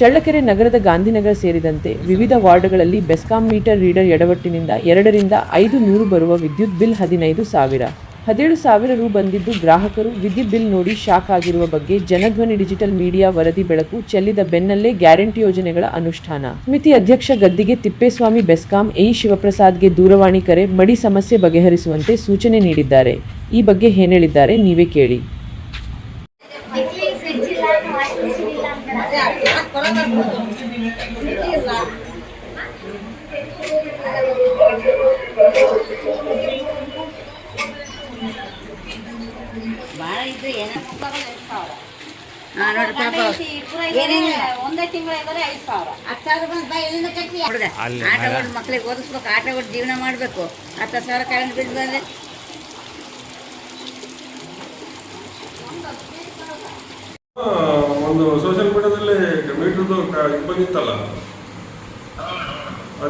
ಚಳ್ಳಕೆರೆ ನಗರದ ಗಾಂಧಿನಗರ ಸೇರಿದಂತೆ ವಿವಿಧ ವಾರ್ಡ್ಗಳಲ್ಲಿ ಬೆಸ್ಕಾಂ ಮೀಟರ್ ರೀಡರ್ ಎಡವಟ್ಟಿನಿಂದ ಎರಡರಿಂದ ಐದು ನೂರು ಬರುವ ವಿದ್ಯುತ್ ಬಿಲ್ ಹದಿನೈದು ಸಾವಿರ. ಹದಿನೇಳು ಸಾವಿರ ರು ಬಂದಿದ್ದು ಗ್ರಾಹಕರು ವಿದ್ಯುತ್ ಬಿಲ್ ನೋಡಿ ಶಾಕ್ ಆಗಿರುವ ಬಗ್ಗೆ ಜನಧ್ವನಿ ಡಿಜಿಟಲ್ ಮೀಡಿಯಾ ವರದಿ ಬೆಳಕು ಚೆಲ್ಲಿದ ಬೆನ್ನಲ್ಲೇ ಗ್ಯಾರಂಟಿ ಯೋಜನೆಗಳ ಅನುಷ್ಠಾನ. ಸಮಿತಿ ಅಧ್ಯಕ್ಷ ಗದ್ದಿಗೆ ತಿಪ್ಪೇಸ್ವಾಮಿ ಬೆಸ್ಕಾಂ, ಎ. ಶಿವಪ್ರಸಾದ್ಗೆ ದೂರವಾಣಿ ಕರೆ, ಮಡಿ ಸಮಸ್ಯೆ ಬಗೆಹರಿಸುವಂತೆ ಸೂಚನೆ ನೀಡಿದ್ದಾರೆ. ಈ ಬಗ್ಗೆ ಏನೇಳಿದ್ದಾರೆ ನೀವೇ ಕೇಳಿ ಮಕ್ಳಿಗೆ ಫ್ರಿಡ್ಜ್ ಇಲ್ಲ ವಾಷಿಂಗ್ ಮಿಷಿನ್ ಇಲ್ಲ ಅಂತಾರ ಭಾಳ ಇದ್ರೆ ಏನ ಹಾ ನೋಡಿ ಪಾಪ ಏನೇನು ಒಂದೇ ತಿಂಗಳು ಇದ್ದಾರೆ ಐದು ಸಾವಿರ ಹತ್ತು ಸಾವಿರ ಬಂದು ಬಾ ಎಲ್ಲಿಂದ ಕಟ್ಟಿ ಹುಡುಗ ಆಟ ಕೊಟ್ಟು ಮಕ್ಳಿಗೆ ಓದಿಸ್ಬೇಕು ಆಟ ಕೊಟ್ಟು ಜೀವನ ಮಾಡಬೇಕು ಹತ್ತು ಸಾವಿರ ಕರೆಂಟ್ ಬಿಲ್ ಬಂದ್ರೆ ಒಂದು ಸೋಷಿಯಲ್ ಮೀಡಿಯಾದಲ್ಲಿ ಮೀಟರ್ದು ಇದು ಬಂದಿತ್ತಲ್ಲ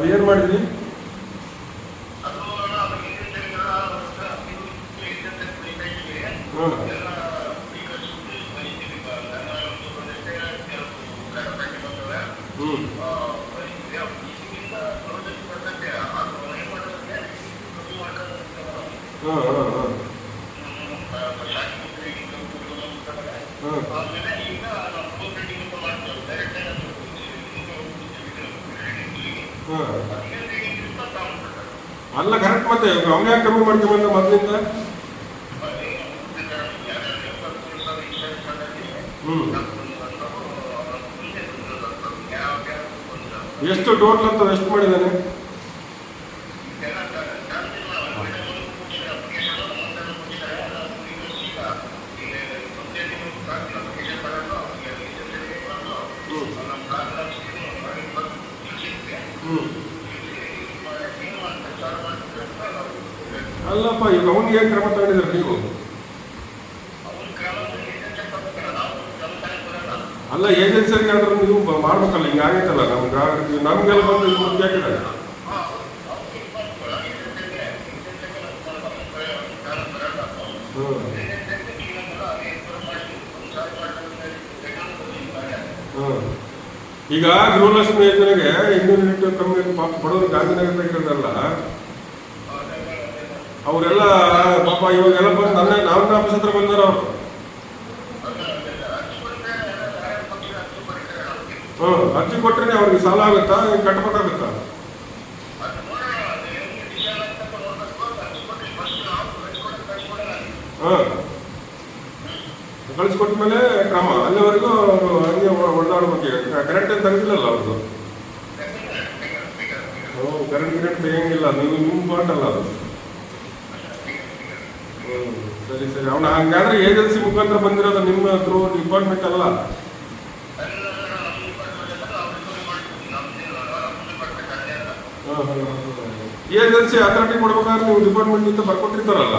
ಏನು ಮಾಡಿದ್ರಿ ಹ್ಮ್. ಹ್ಮ್. ಹಾ, ಹ್ಮ್ ಹ್ಮ್ ಹಾ. ಅಲ್ಲ ಕರೆಕ್ಟ್ ಮತ್ತೆ ಅವನೇ ಯಾಕೆ ಕಮ್ಮಿ ಮಾಡ್ಕೊಂಬಂದ ಮೊದಲಿಂದ? ಎಷ್ಟು ಟೋಟಲ್ ಅಂತ ಎಷ್ಟು ಮಾಡಿದ್ದಾನೆ? ಅಲ್ಲಪ್ಪ, ಈಗ ಅವನಿಗೆ ಏನು ಕ್ರಮ ತಗೊಂಡಿದ್ದೀರ ನೀವು? ಅಲ್ಲ ಏಜೆನ್ಸಿಯರಿಗೆ ಆದ್ರೂ ನೀವು ಮಾಡ್ಬೇಕಲ್ಲ, ಹಿಂಗೆ ಆಗೈತಲ್ಲ ಗ್ರಾಹಕರಿಗೆ ನಮಗೆಲ್ಲ ಬಂದು ಇದು ಹ್ಞೂ ಈಗ ಗೃಹಲಕ್ಷ್ಮಿ ಯೋಜನೆಗೆ ಇನ್ನೂರು ಯೂನಿಟ್ ಕಮ್ಮಿ ಪಾಪ ಬಡವರು ಗಾಂಧಿನಗರ ಇರೋದಲ್ಲ ಅವರೆಲ್ಲ ಪಾಪ ಇವಾಗೆಲ್ಲ ಬಂದು ನನ್ನ ನಾವನ್ನ ಆಫೀಸ್ ಹತ್ರ ಬಂದಾರ ಅವರು. ಹ್ಞೂ ಅರ್ಜಿ ಕೊಟ್ರೆ ಅವ್ರಿಗೆ ಸಾಲ ಆಗುತ್ತಾ ಕಟ್ಟಬೇಕಾಗುತ್ತ? ಹಾಂ. ಕಳಿಸ್ಕೊಟ್ಟ ಮೇಲೆ ಕ್ರಮ. ಅಲ್ಲಿವರೆಗೂ ಅವರು ಹಂಗೆ ಹೊಡೆದಾಡ್ಬೇಕು ಕರೆಂಟ್ ಏನು ತೆಗೆದಿಲ್ಲಲ್ಲ ಅವ್ರದ್ದು ಹ್ಞೂ ಕರೆಂಟ್ ಗಿರೆಂಟ್ ತೆಗಿಯಂಗಿಲ್ಲ. ನೀವು ನಿಮ್ಮ ಅಲ್ಲ ಅದು. ಸರಿ ಸರಿ. ಅವ್ನು ಹಂಗಾದ್ರೆ ಏಜೆನ್ಸಿ ಮುಖಾಂತರ ಬಂದಿರೋದು ನಿಮ್ಮ ಥ್ರೂ ಡಿಪಾರ್ಟ್ಮೆಂಟ್ ಅಲ್ಲ. ಏಜೆನ್ಸಿ ಅಥಾರಿಟಿ ಕೊಡ್ಬೇಕಾದ್ರೆ ನೀವು ಡಿಪಾರ್ಟ್ಮೆಂಟ್ನಿಂದ ಬರ್ಕೊಟ್ಟಿರ್ತಾರಲ್ಲ.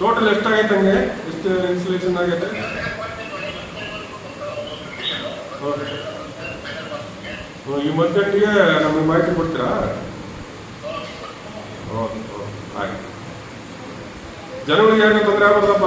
ಟೋಟಲ್ ಎಷ್ಟಾಗೈತೆ ಹಂಗೆ? ಎಷ್ಟು ಇನ್ಸುಲೇಷನ್ ಆಗೈತೆ? ಓಕೆ. ಈ ಮಂತ್ಗೆ ನಮಗೆ ಮಾಹಿತಿ ಕೊಡ್ತೀರಾ? ಓಕೆ ಓಕೆ ಆಯ್ತು. ಜನಗಳಿಗೆ ಯಾರಿಗೂ ತೊಂದರೆ ಆಗ್ಬಾರ್ದಪ್ಪ